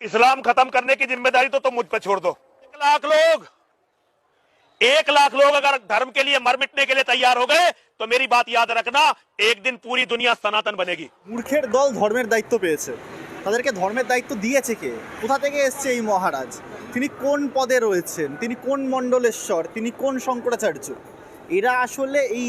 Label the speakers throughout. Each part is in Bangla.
Speaker 1: इस्लाम खत्म करने की जिम्मेदारी तो तुम मुझ पर छोड़ दो एक लाख लोग एक लाख लोग अगर धर्म के लिए मर मिटने के लिए तैयार हो गए तो मेरी बात याद रखना एक दिन पूरी दुनिया सनातन बनेगी
Speaker 2: মূর্খের দল ধর্মের দায়িত্ব পেয়েছে তাদেরকে ধর্মের দায়িত্ব দিয়েছে কে কোথা থেকে এসছে এই মহারাজ তিনি কোন পদে রয়েছেন তিনি কোন মণ্ডলেশ্বর তিনি কোন শঙ্করাচার্য এরা আসলে এই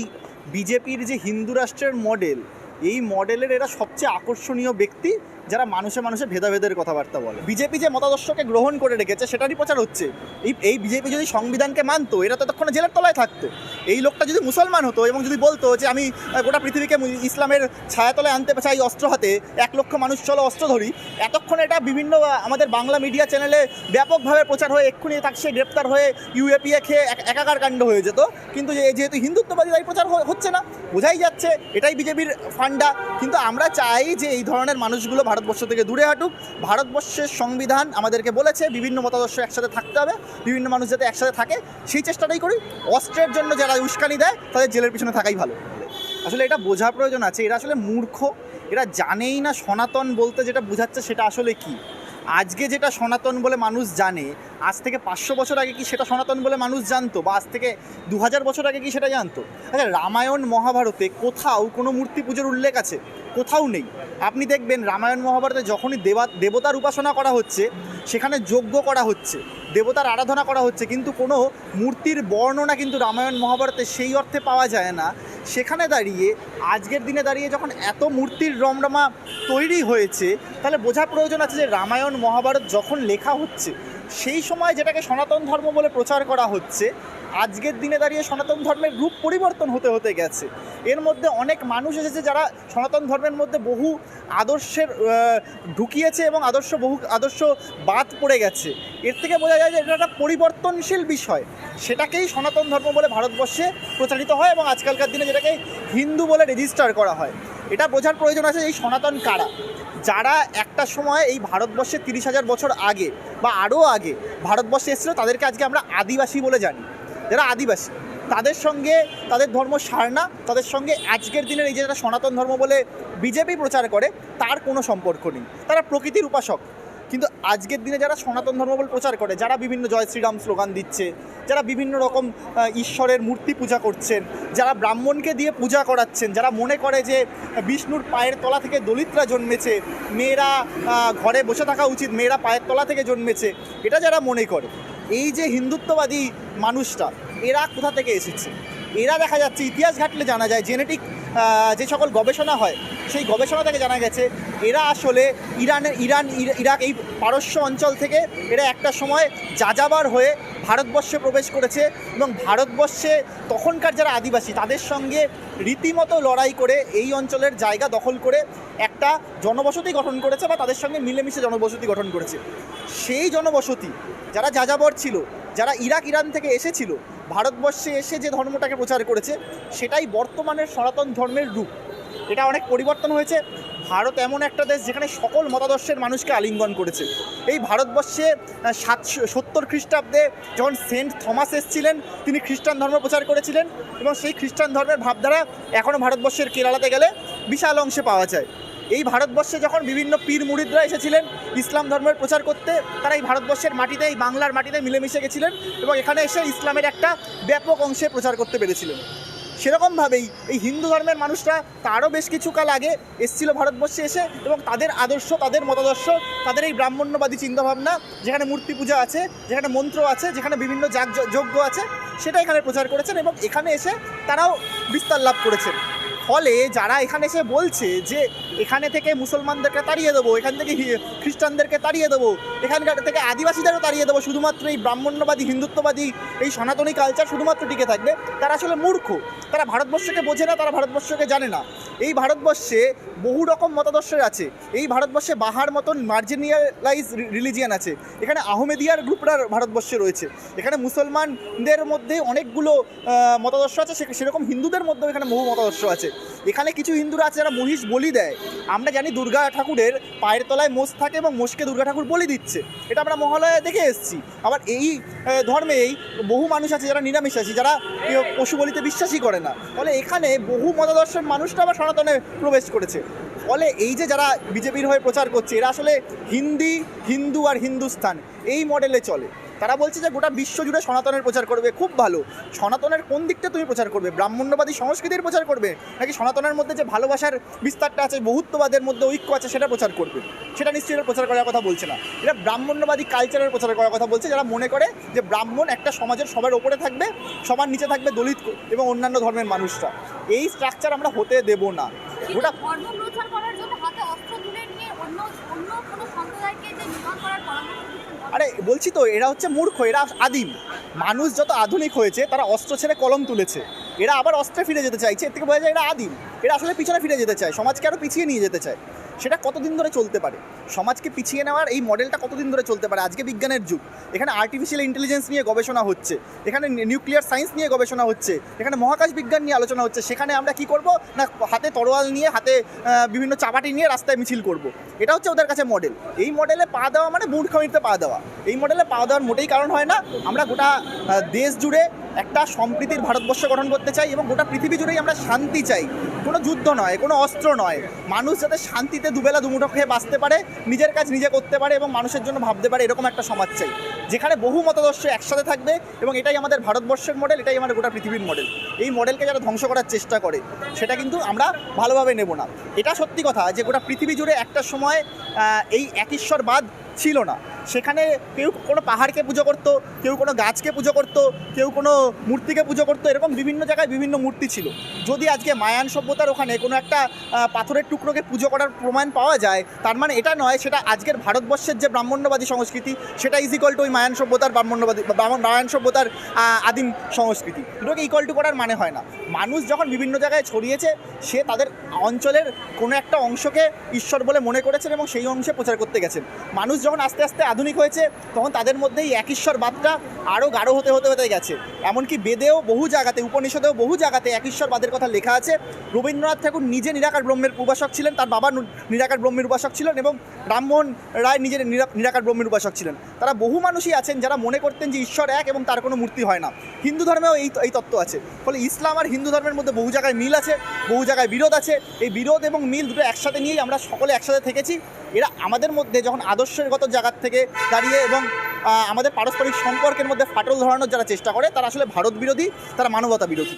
Speaker 2: বিজেপির যে হিন্দু রাষ্ট্রের মডেল এই মডেলের এরা সবচেয়ে আকর্ষণীয় ব্যক্তি যারা মানুষে মানুষে ভেদাভেদের কথাবার্তা বলে। বিজেপি যে মতাদর্শকে গ্রহণ করে রেখেছে, সেটারই প্রচার হচ্ছে। এই এই বিজেপি যদি সংবিধানকে মানতো, এরা ততক্ষণে জেলের তলায় থাকতো। এই লোকটা যদি মুসলমান হতো এবং যদি বলতো যে আমি গোটা পৃথিবীকে ইসলামের ছায়াতলায় আনতে চাই অস্ত্র হাতে, এক লক্ষ মানুষ চলো অস্ত্র ধরি, এতক্ষণ এটা বিভিন্ন আমাদের বাংলা মিডিয়া চ্যানেলে ব্যাপকভাবে প্রচার হয়ে এক্ষুনি তাকে সে গ্রেপ্তার হয়ে ইউএপিএ খেয়ে এক- একাকার কাণ্ড হয়ে যেত। কিন্তু যেহেতু হিন্দুত্ববাদী তাই প্রচার হচ্ছে না, বোঝাই যাচ্ছে এটাই বিজেপির ফান্ডা। কিন্তু আমরা চাই যে এই ধরনের মানুষগুলো ভারতবর্ষ থেকে দূরে হাঁটুক। ভারতবর্ষের সংবিধান আমাদেরকে বলেছে, বিভিন্ন মতাদর্শ একসাথে থাকতে হবে, বিভিন্ন মানুষ যাতে একসাথে থাকে, সেই চেষ্টাটাই করি। অস্ত্রের জন্য যারা উস্কানি দেয়, তাদের জেলের পিছনে থাকাই ভালো। আসলে এটা বোঝা প্রয়োজন আছে, এরা আসলে মূর্খ। এরা জানেই না সনাতন বলতে যেটা বোঝাচ্ছে সেটা আসলে কি। আজকে যেটা সনাতন বলে মানুষ জানে, আজ থেকে পাঁচশো বছর আগে কি সেটা সনাতন বলে মানুষ জানতো? বা আজ থেকে দু হাজার বছর আগে কি সেটা জানতো? আচ্ছা রামায়ণ মহাভারতে কোথাও কোনো মূর্তি পুজোর উল্লেখ আছে? কোথাও নেই। আপনি দেখবেন রামায়ণ মহাভারতে যখনই দেবা, দেবতার উপাসনা করা হচ্ছে, সেখানে যজ্ঞ করা হচ্ছে, দেবতার আরাধনা করা হচ্ছে, কিন্তু কোনো মূর্তির বর্ণনা কিন্তু রামায়ণ মহাভারতে সেই অর্থে পাওয়া যায় না। সেখানে দাঁড়িয়ে, আজকের দিনে দাঁড়িয়ে যখন এত মূর্তির রমরমা তৈরি হয়েছে, তাহলে বোঝা প্রয়োজন আছে যে রামায়ণ মহাভারত যখন লেখা হচ্ছে, সেই সময় যেটাকে সনাতন ধর্ম বলে প্রচার করা হচ্ছে আজকের দিনে দাঁড়িয়ে সনাতন ধর্মের রূপ পরিবর্তন হতে হতে গেছে। এর মধ্যে অনেক মানুষ এসেছে যারা সনাতন ধর্মের মধ্যে বহু আদর্শের ঢুকিয়েছে এবং আদর্শ বহু, আদর্শ বাদ পড়ে গেছে। এর থেকে বোঝা যায় যে এটা একটা পরিবর্তনশীল বিষয়। সেটাকেই সনাতন ধর্ম বলে ভারতবর্ষে প্রচারিত হয় এবং আজকালকার দিনে যেটাকে হিন্দু বলে রেজিস্টার করা হয়। এটা বোঝার প্রয়োজন আছে এই সনাতন কারা? যারা একটা সময় এই ভারতবর্ষে তিরিশ হাজার বছর আগে বা আরও আগে ভারতবর্ষে এসেছিল, তাদেরকে আজকে আমরা আদিবাসী বলে জানি। যারা আদিবাসী, তাদের সঙ্গে তাদের ধর্ম সারনা তাদের সঙ্গে আজকের দিনের এই যে যারা সনাতন ধর্ম বলে বিজেপি প্রচার করে, তার কোনো সম্পর্ক নেই। তারা প্রকৃতির উপাসক। কিন্তু আজকের দিনে যারা সনাতন ধর্ম বলে প্রচার করে, যারা বিভিন্ন জয় শ্রীরাম স্লোগান দিচ্ছে, যারা বিভিন্ন রকম ঈশ্বরের মূর্তি পূজা করছেন, যারা ব্রাহ্মণকে দিয়ে পূজা করাচ্ছেন, যারা মনে করে যে বিষ্ণুর পায়ের তলা থেকে দলিতরা জন্মেছে, মেয়েরা ঘরে বসে থাকা উচিত, মেয়েরা পায়ের তলা থেকে জন্মেছে, এটা যারা মনে করে এই যে হিন্দুত্ববাদী মানুষটা এরা কোথা থেকে এসেছে? এরা দেখা যাচ্ছে ইতিহাস ঘাটলে জানা যায় জেনেটিক যে সকল গবেষণা হয়, সেই গবেষণা থেকে জানা গেছে এরা আসলে ইরানের, ইরান, ইরা- ইরাক এই পারস্য অঞ্চল থেকে এরা একটা সময় যাযাবার হয়ে ভারতবর্ষে প্রবেশ করেছে এবং ভারতবর্ষে তখনকার যারা আদিবাসী, তাদের সঙ্গে রীতিমতো লড়াই করে এই অঞ্চলের জায়গা দখল করে একটা জনবসতি গঠন করেছে বা তাদের সঙ্গে মিলেমিশে জনবসতি গঠন করেছে। সেই জনবসতি, যারা যাযাবর ছিল যারা ইরাক, ইরান থেকে এসেছিল, ভারতবর্ষে এসে যে ধর্মটাকে প্রচার করেছে, সেটাই বর্তমানের সনাতন ধর্মের রূপ। এটা অনেক পরিবর্তন হয়েছে। ভারত এমন একটা দেশ যেখানে সকল মতাদর্শের মানুষকে আলিঙ্গন করেছে। এই ভারতবর্ষে সাতশো সত্তর খ্রিস্টাব্দে যখন সেন্ট থমাস এসেছিলেন, তিনি খ্রিস্টান ধর্ম প্রচার করেছিলেন এবং সেই খ্রিস্টান ধর্মের ভাবধারা এখনও ভারতবর্ষের কেরালাতে গেলে বিশাল অংশে পাওয়া যায়। এই ভারতবর্ষে যখন বিভিন্ন পীর মুরিদরা এসেছিলেন ইসলাম ধর্মের প্রচার করতে, তারা এই ভারতবর্ষের মাটিতে এই বাংলার মাটিতে মিলেমিশে গেছিলেন এবং এখানে এসে ইসলামের একটা ব্যাপক অংশে প্রচার করতে পেরেছিলেন। সেরকমভাবেই এই হিন্দু ধর্মের মানুষরা তারও বেশ কিছু কাল আগে এসেছিল ভারতবর্ষে এসে এবং তাদের আদর্শ, তাদের মতাদর্শ, তাদের এই ব্রাহ্মণ্যবাদী চিন্তাভাবনা, যেখানে মূর্তি পূজা আছে, যেখানে মন্ত্র আছে, যেখানে বিভিন্ন যাগ, যজ্ঞ আছে, সেটা এখানে প্রচার করেছেন এবং এখানে এসে তারাও বিস্তার লাভ করেছেন। ফলে যারা এখানে এসে বলছে যে এখানে থেকে মুসলমানদেরকে তাড়িয়ে দেবো, এখান থেকে খ্রিস্টানদেরকে তাড়িয়ে দেবো, এখানকার থেকে আদিবাসীদেরও তাড়িয়ে দেবো, শুধুমাত্র এই ব্রাহ্মণ্যবাদী, হিন্দুত্ববাদী, এই সনাতনী কালচার শুধুমাত্র টিকে থাকবে, তারা আসলে মূর্খ, তারা ভারতবর্ষকে বোঝে না, তারা ভারতবর্ষকে জানে না। এই ভারতবর্ষে বহু রকম মতাদর্শের আছে। এই ভারতবর্ষে বাহার মতন মার্জিনিয়ালাইজ রিলিজিয়ান আছে। এখানে আহমেদিয়ার গ্রুপরা ভারতবর্ষে রয়েছে। এখানে মুসলমানদের মধ্যে অনেকগুলো মতাদর্শ আছে। সেরকম হিন্দুদের মধ্যেও এখানে বহু মতাদর্শ আছে। এখানে কিছু হিন্দুরা আছে যারা মহিষ বলি দেয়। আমরা জানি দুর্গা ঠাকুরের পায়ের তলায় মোষ থাকে এবং মোষকে দুর্গা ঠাকুর বলি দিচ্ছে। এটা আমরা মহালয়া দেখে এসেছি। আবার এই ধর্মেই বহু মানুষ আছে যারা নিরামিষাসী যারা পশু বলিতে বিশ্বাসই করে না। ফলে এখানে বহু মতাদর্শের মানুষটা আবার সনাতনে প্রবেশ করেছে। ফলে এই যে যারা বিজেপির হয়ে প্রচার করছে এরা আসলে হিন্দি হিন্দু আর হিন্দুস্তান এই মডেলে চলে। তারা বলছে যে গোটা বিশ্ব জুড়ে সনাতনের প্রচার করবে খুব ভালো। সনাতনের কোন দিকটা তুমি প্রচার করবে? ব্রাহ্মণ্যবাদী সংস্কৃতির প্রচার করবে? নাকি সনাতনের মধ্যে যে ভালোবাসার বিস্তারটা আছে বহুত্ববাদের মধ্যে ঐক্য আছে সেটা প্রচার করবে? সেটা নিশ্চয়ই এরা প্রচার করার কথা বলছে না। এরা ব্রাহ্মণ্যবাদী কালচারের প্রচার করার কথা বলছে যারা মনে করে যে ব্রাহ্মণ একটা সমাজের সবার ওপরে থাকবে সবার নিচে থাকবে দলিত এবং অন্যান্য ধর্মের মানুষরা। এই স্ট্রাকচার আমরা হতে দেব না। গোটা
Speaker 3: ধর্ম প্রচার করার জন্য হাতে অস্ত্র তুলে নিয়ে
Speaker 2: আরে, বলছি তো, এরা হচ্ছে মূর্খ, এরা আদিম। মানুষ যত আধুনিক হয়েছে, তারা অস্ত্র ছেড়ে কলম তুলেছে। এরা আবার অস্ত্রে ফিরে যেতে চাইছে, এর থেকে বোঝা যায় এরা আদিম। এরা আসলে পিছনে ফিরে যেতে চায়, সমাজকে আরও পিছিয়ে নিয়ে যেতে চায়। সেটা কতদিন ধরে চলতে পারে? সমাজকে পিছিয়ে নেওয়ার এই মডেলটা কতদিন ধরে চলতে পারে? আজকে বিজ্ঞানের যুগ। এখানে আর্টিফিশিয়াল ইন্টেলিজেন্স নিয়ে গবেষণা হচ্ছে। এখানে নিউক্লিয়ার সায়েন্স নিয়ে গবেষণা হচ্ছে। এখানে মহাকাশ বিজ্ঞান নিয়ে আলোচনা হচ্ছে। সেখানে আমরা কি করব? না, হাতে তরোয়াল নিয়ে, হাতে বিভিন্ন চাপাটি নিয়ে রাস্তায় মিছিল করব। এটা হচ্ছে ওদের কাছে মডেল এই মডেলে পা দেওয়া মানে মূর্খামিতে পা দেওয়া। এই মডেলে পা দেওয়ার মোটেই কারণ হয় না। আমরা গোটা দেশ জুড়ে একটা সম্প্রীতির ভারতবর্ষ গঠন করতে চাই এবং গোটা পৃথিবী জুড়েই আমরা শান্তি চাই। কোনো যুদ্ধ নয়, কোনো অস্ত্র নয়। মানুষ যাতে শান্তিতে দুবেলা দুমুঠো খেয়ে বাঁচতে পারে নিজের কাজ নিজে করতে পারে এবং মানুষের জন্য ভাবতে পারে এরকম একটা সমাজ চাই, যেখানে বহু মতাদর্শ একসাথে থাকবে এবং এটাই আমাদের ভারতবর্ষের মডেল এটাই আমাদের গোটা পৃথিবীর মডেল এই মডেলকে যারা ধ্বংস করার চেষ্টা করে, সেটা কিন্তু আমরা ভালোভাবে নেব না। এটা সত্যি কথা যে গোটা পৃথিবী জুড়ে একটা সময় এই এক ঈশ্বরবাদ ছিল না। সেখানে কেউ কোনো পাহাড়কে পুজো করতো, কেউ কোনো গাছকে পুজো করতো, কেউ কোনো মূর্তিকে পুজো করতো, এরকম বিভিন্ন জায়গায় বিভিন্ন মূর্তি ছিল। যদি আজকে মায়ান সভ্যতার ওখানে কোনো একটা পাথরের টুকরোকে পুজো করার প্রমাণ পাওয়া যায়, তার মানে এটা নয়, সেটা আজকের ভারতবর্ষের যে ব্রাহ্মণ্যবাদী সংস্কৃতি, সেটা ইজ ইকল টু ওই মায়ান সভ্যতার ব্রাহ্মণ্যবাদী ব্রাহ্মণ- মায়ান সভ্যতার আদিম সংস্কৃতি। দুটোকে ইকুয়াল টু করার মানে হয় না। মানুষ যখন বিভিন্ন জায়গায় ছড়িয়েছে, সে তাদের অঞ্চলের কোনো একটা অংশকে ঈশ্বর বলে মনে করেছেন এবং সেই অংশে প্রচার করতে গেছেন। মানুষ যখন আস্তে আস্তে আধুনিক হয়েছে, তখন তাদের মধ্যে এই এক ঈশ্বরবাদটা আরও গাঢ় হতে হতে হতে গেছে। এমনকি বেদেও বহু জায়গাতে, উপনিষদেও বহু জায়গাতে এক ঈশ্বরবাদের কথা লেখা আছে। রবীন্দ্রনাথ ঠাকুর নিজে নিরাকার ব্রহ্মের উপাসক ছিলেন, তার বাবা নিরাকার ব্রহ্মের উপাসক ছিলেন এবং রামমোহন রায় নিজের নিরাকার ব্রহ্মের উপাসক ছিলেন। তারা বহু মানুষই আছেন যারা মনে করতেন যে ঈশ্বর এক এবং তার কোনো মূর্তি হয় না। হিন্দু ধর্মেও এই এই তত্ত্ব আছে। ফলে ইসলাম আর হিন্দু ধর্মের মধ্যে বহু জায়গায় মিল আছে, বহু জায়গায় বিরোধ আছে। এই বিরোধ এবং মিল দুটো একসাথে নিয়েই আমরা সকলে একসাথে থেকেছি। এরা আমাদের মধ্যে যখন আদর্শগত জায়গার থেকে দাঁড়িয়ে এবং আমাদের পারস্পরিক সম্পর্কের মধ্যে ফাটল ধরানোর যারা চেষ্টা করে, তারা আসলে ভারত বিরোধী, তারা মানবতা বিরোধী।